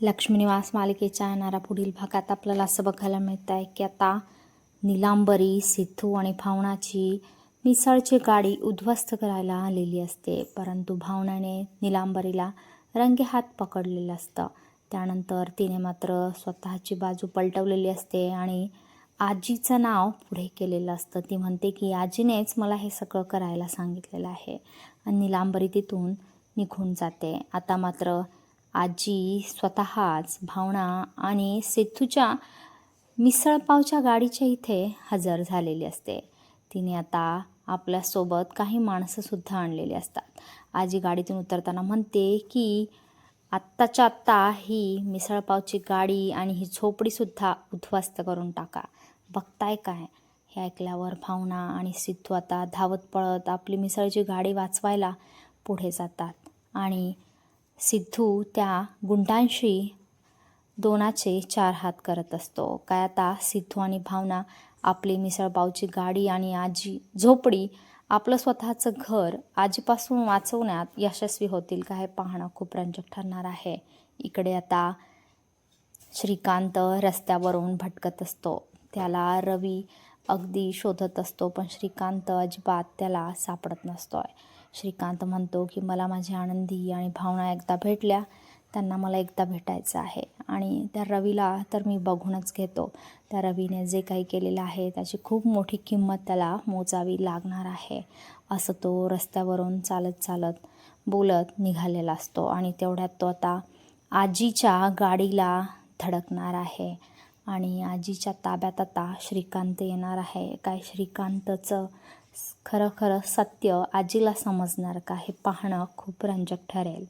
लक्ष्मीनिवास मालिकेच्या येणारा पुढील भागात आपल्याला असं बघायला मिळत आहे की आता निलांबरी सिद्धू आणि भावनाची मिसळची गाडी उद्ध्वस्त करायला आलेली असते. परंतु भावनाने निलांबरीला रंगेहात पकडलेलं असतं. त्यानंतर तिने मात्र स्वतःची बाजू पलटवलेली असते आणि आजीचं नाव पुढे केलेलं असतं. ती म्हणते की आजीनेच मला हे सगळं करायला सांगितलेलं आहे. आणि निलांबरी तिथून निघून जाते. आता मात्र आजी स्वतःच भावना आणि सेतूच्या मिसळपावच्या गाडीच्या इथे हजर झालेली असते. तिने आता आपल्यासोबत काही माणसंसुद्धा आणलेली असतात. आजी गाडीतून उतरताना म्हणते की आत्ताच्या आत्ता ही मिसळपावची गाडी आणि ही झोपडीसुद्धा उद्ध्वस्त करून टाका. बघताय काय हे ऐकल्यावर भावना आणि सिद्धू आता धावत पळत आपली मिसळची गाडी वाचवायला पुढे जातात आणि सिद्धू त्या गुंडांशी दोनाचे चार हात करत असतो. काय आता सिद्धू आणि भावना आपली मिसळपावची गाडी आणि आजी झोपडी आपलं स्वतःचं घर आजीपासून वाचवण्यात यशस्वी होतील का हे पाहणं खूप रंजक ठरणार आहे. इकडे आता श्रीकांत रस्त्यावरून भटकत असतो. त्याला रवी अगदी शोधत असतो पण श्रीकांत अजिबात त्याला सापडत नसतो आहे श्रीकांत म्हणतो की मला माझी आनंदी आणि भावना एकदा भेटल्या त्यांना मला एकदा भेटायचं आहे. आणि त्या रवीला तर मी बघूनच घेतो. त्या रवीने जे काही केलेलं आहे त्याची खूप मोठी किंमत त्याला मोजावी लागणार आहे. असं तो रस्त्यावरून चालत चालत बोलत निघालेला असतो आणि तेवढ्यात तो आता आजीच्या गाडीला धडकणार आहे. आणि आजीच्या ताब्यात आता श्रीकांत येणार आहे. काय श्रीकांतचं खरं खरं सत्य आजीला समजणार का हे पाहणं खूप रंजक ठरेल.